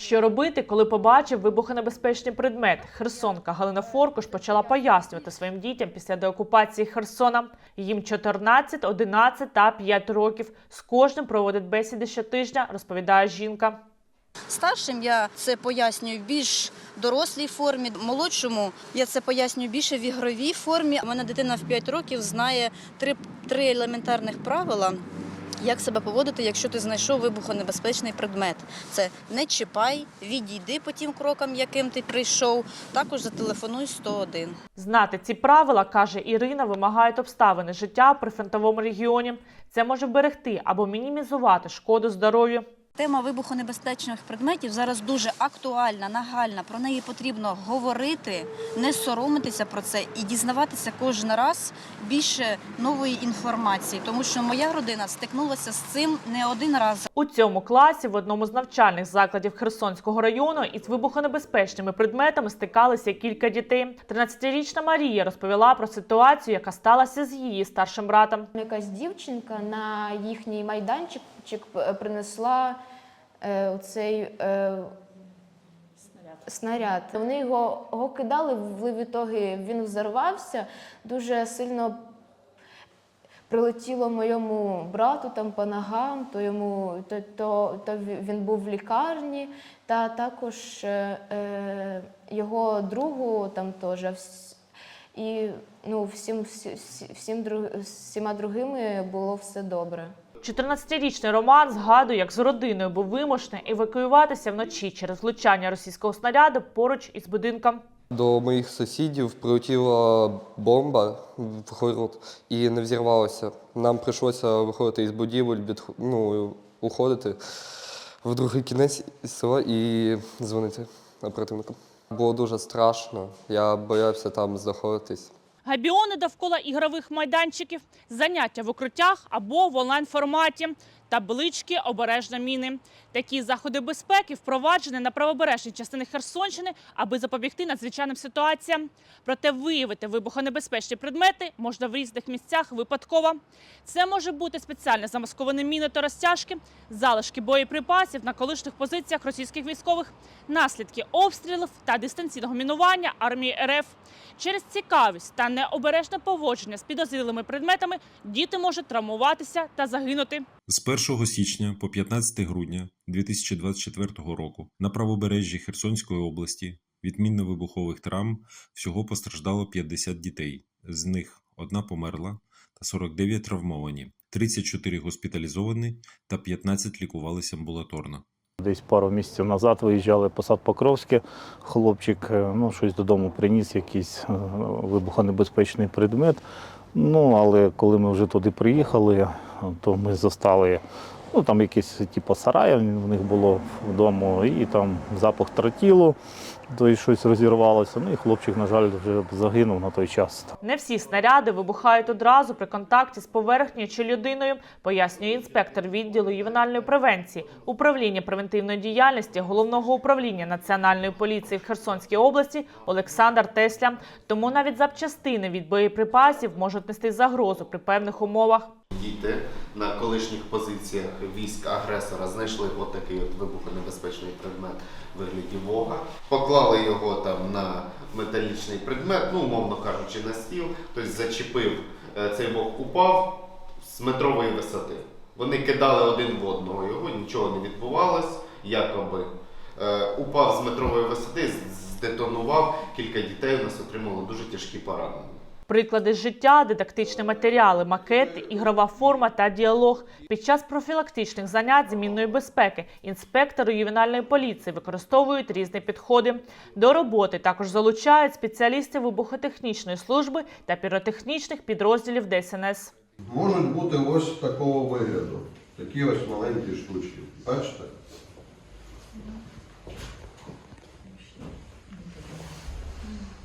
Що робити, коли побачив вибухонебезпечний предмет? Херсонка Галина Форкуш почала пояснювати своїм дітям після деокупації Херсона. Їм 14, 11 та 5 років. З кожним проводить бесіди щотижня, розповідає жінка. Старшим я це пояснюю в більш дорослій формі, молодшому я це пояснюю більше в ігровій формі. У мене дитина в 5 років знає три, три елементарних правила. Як себе поводити, якщо ти знайшов вибухонебезпечний предмет? Це не чіпай, відійди по тим крокам, яким ти прийшов. Також зателефонуй 101. Знати ці правила, каже Ірина, вимагають обставини життя в прифронтовому регіоні. Це може вберегти або мінімізувати шкоду здоров'ю. Тема вибухонебезпечних предметів зараз дуже актуальна, нагальна. Про неї потрібно говорити, не соромитися про це і дізнаватися кожен раз більше нової інформації, тому що моя родина стикнулася з цим не один раз. У цьому класі в одному з навчальних закладів Херсонського району із вибухонебезпечними предметами стикалися кілька дітей. 13-річна Марія розповіла про ситуацію, яка сталася з її старшим братом. Якась дівчинка на їхній майданчик е, принесла е, цей е, снаряд. Вони його, його кидали, в відтоги він взорвався, дуже сильно прилетіло моєму брату там по ногам, то йому то, то, то він був в лікарні, та також е, е, його другу там теж. І ну, всім, всі, всі- всім, всіма другими було все добре. 14-річний Роман згадує, як з родиною був вимушений евакуюватися вночі через влучання російського снаряду поруч із будинком. До моїх сусідів прилетіла бомба в город і не взірвалася. Нам прийшлося виходити із будівель, ну, уходити в другий кінець села і дзвонити оперативникам. Було дуже страшно. Я боявся там знаходитись. Габіони довкола ігрових майданчиків, заняття в укриттях або в онлайн-форматі, таблички обережно міни. Такі заходи безпеки впроваджені на правобережній частини Херсонщини, аби запобігти надзвичайним ситуаціям. Проте виявити вибухонебезпечні предмети можна в різних місцях випадково. Це може бути спеціально замасковані міни та розтяжки, залишки боєприпасів на колишніх позиціях російських військових, наслідки обстрілів та дистанційного мінування армії РФ. Через цікавість та необережне поводження з підозрілими предметами діти можуть травмуватися та загинути. З 1 січня по 15 грудня 2024 року на правобережжі Херсонської області від мінно-вибухових травм всього постраждало 50 дітей. З них одна померла та 49 травмовані, 34 госпіталізовані та 15 лікувалися амбулаторно. Десь пару місяців назад виїжджали посад Покровське. Хлопчик е, ну, щось додому приніс, якийсь е, вибухонебезпечний предмет. Ну, але коли ми вже туди приїхали, то ми застали ну, там якісь типу, сарая в них було вдома, і там запах тротілу, то й щось розірвалося. Ну і хлопчик, на жаль, вже загинув на той час. Не всі снаряди вибухають одразу при контакті з поверхнею чи людиною, пояснює інспектор відділу ювенальної превенції управління превентивної діяльності головного управління національної поліції в Херсонській області Олександр Тесля. Тому навіть запчастини від боєприпасів можуть нести загрозу при певних умовах. Діти на колишніх позиціях військ агресора знайшли отакий от вибухонебезпечний предмет в вигляді вога, поклали його там на металічний предмет, ну умовно кажучи, на стіл. Тобто зачепив е, цей вог, упав з метрової висоти. Вони кидали один в одного його, нічого не відбувалось, якоби. Е, упав з метрової висоти, здетонував. Кілька дітей у нас отримало дуже тяжкі поранення. Приклади життя, дидактичні матеріали, макети, ігрова форма та діалог. Під час профілактичних занять з мінної безпеки інспектори ювенальної поліції використовують різні підходи. До роботи також залучають спеціалістів вибухотехнічної служби та піротехнічних підрозділів ДСНС. Можуть бути ось такого вигляду. Такі ось маленькі штучки. Бачите?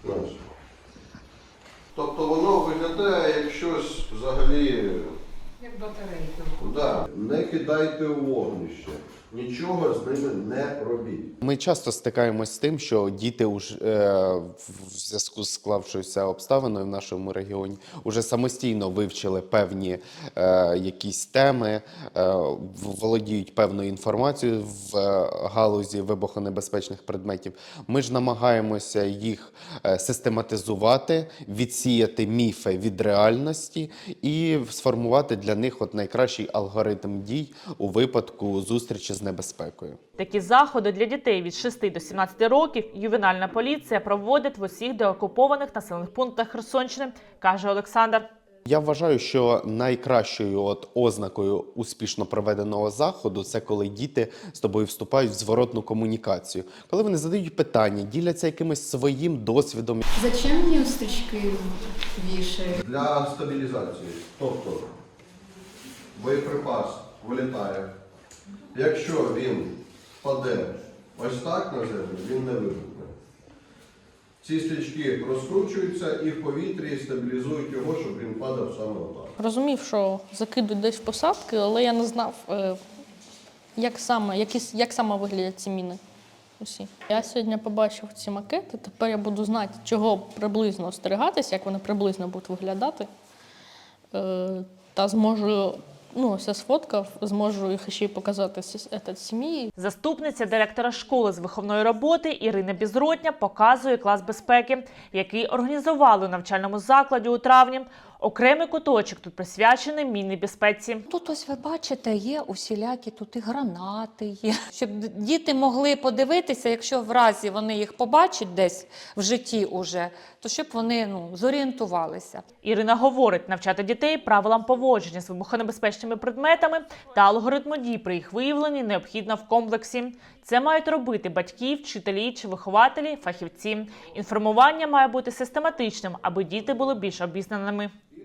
Ось. Тобто воно виглядає як щось взагалі. Як батарейка. Да. не кидайте у вогнище, нічого з ними не робіть. Ми часто стикаємось з тим, що діти уж, е, в зв'язку з склавшоюся обставиною в нашому регіоні вже самостійно вивчили певні е, якісь теми, е, володіють певною інформацією в е, галузі вибухонебезпечних предметів. Ми ж намагаємося їх е, систематизувати, відсіяти міфи від реальності і сформувати для них от найкращий алгоритм дій у випадку зустрічі з небезпекою. Такі заходи для дітей від 6 до 17 років ювенальна поліція проводить в усіх деокупованих населених пунктах Херсонщини, каже Олександр. Я вважаю, що найкращою от ознакою успішно проведеного заходу це коли діти з тобою вступають в зворотну комунікацію, коли вони задають питання, діляться якимось своїм досвідом. Зачем їм стрічки вішають? Для стабілізації. Тобто боєприпас вилітає. Якщо він впаде ось так на землю, він не вибухне. Ці стрічки розкручуються і в повітрі стабілізують його, щоб він падав саме отак. Розумів, що закидуть десь в посадки, але я не знав, е, як саме, які, як саме виглядять ці міни. Усі. Я сьогодні побачив ці макети, тепер я буду знати, чого приблизно остерігатися, як вони приблизно будуть виглядати. Е, Та зможу, ну, все сфоткав, зможу їх ще й показати этот, сім'ї. Заступниця директора школи з виховної роботи Ірина Бізротня показує клас безпеки, який організували у навчальному закладі у травні. Окремий куточок тут присвячений мінній безпеці. Тут ось ви бачите, є усілякі тут і гранати є. Щоб діти могли подивитися, якщо в разі вони їх побачать десь в житті уже, то щоб вони ну, зорієнтувалися. Ірина говорить, навчати дітей правилам поводження з вибухонебезпечними предметами та алгоритму дій при їх виявленні необхідно в комплексі. Це мають робити батьки, вчителі чи вихователі, фахівці. Інформування має бути систематичним, аби діти були більш обізнаними.